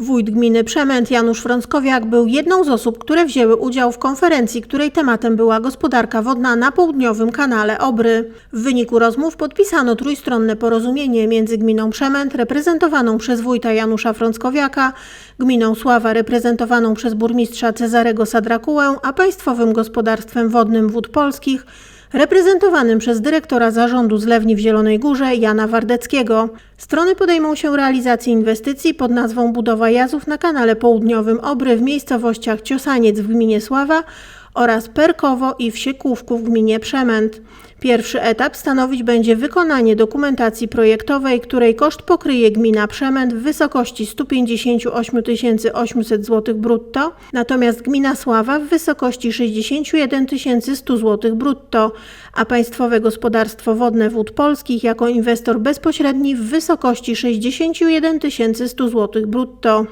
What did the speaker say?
Wójt gminy Przemęt Janusz Frąckowiak był jedną z osób, które wzięły udział w konferencji, której tematem była gospodarka wodna na południowym kanale Obry. W wyniku rozmów podpisano trójstronne porozumienie między gminą Przemęt, reprezentowaną przez wójta Janusza Frąckowiaka, gminą Sława, reprezentowaną przez burmistrza Cezarego Sadrakułę, a Państwowym Gospodarstwem Wodnym Wód Polskich, reprezentowanym przez dyrektora zarządu zlewni w Zielonej Górze Jana Wardeckiego. Strony podejmą się realizacji inwestycji pod nazwą budowa jazów na kanale południowym Obry w miejscowościach Ciosaniec w gminie Sława oraz Perkowo i Wsiekłówku w gminie Przemęt. Pierwszy etap stanowić będzie wykonanie dokumentacji projektowej, której koszt pokryje gmina Przemęt w wysokości 158 800 zł brutto, natomiast gmina Sława w wysokości 61 100 zł brutto, a Państwowe Gospodarstwo Wodne Wód Polskich jako inwestor bezpośredni w wysokości 61 100 zł brutto.